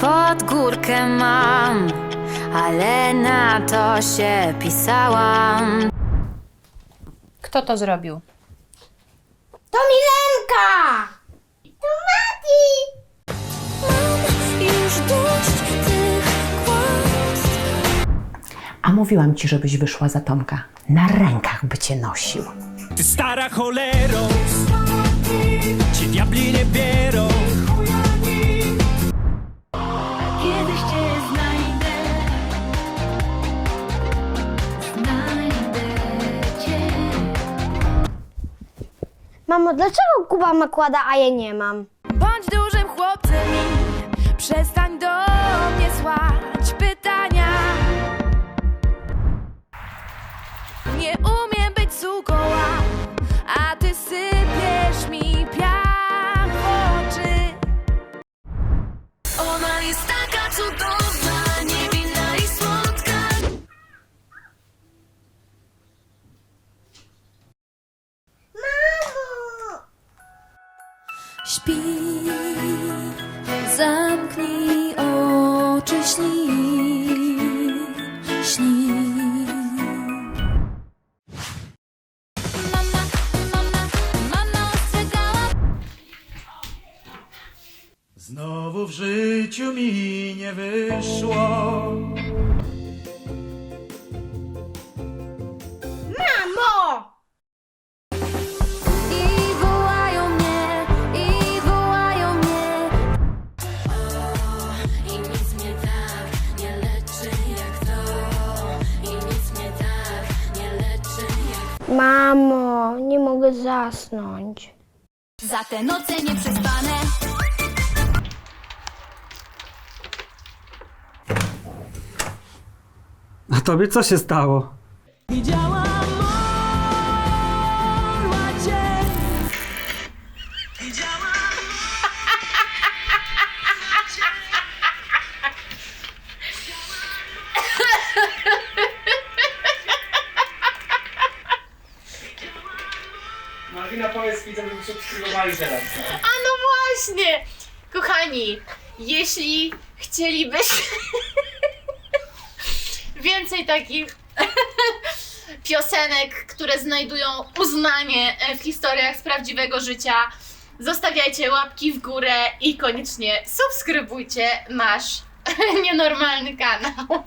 pod górkę mam, ale na to się pisałam. Kto to zrobił? To Milenka! To Mati! Już dość tych kłamstw. A mówiłam ci, żebyś wyszła za Tomka. Na rękach by cię nosił. Ty stara cholero Ci diabli Mamo, dlaczego Kuba ma kłada, a ja nie mam? Bądź dużym chłopcem i przestań do mnie słać Śpi, zamknij oczy, śni, śni. Mama, mama, mama ostrzegała. Znowu w życiu mi nie wyszło Mamo, nie mogę zasnąć. Za te noce nieprzespane. A tobie co się stało? Widziałam powiedz widzę, żeby subskrybowali teraz. A no właśnie! Kochani, jeśli chcielibyście więcej takich piosenek, które znajdują uznanie w historiach z prawdziwego życia, zostawiajcie łapki w górę i koniecznie subskrybujcie nasz nienormalny kanał.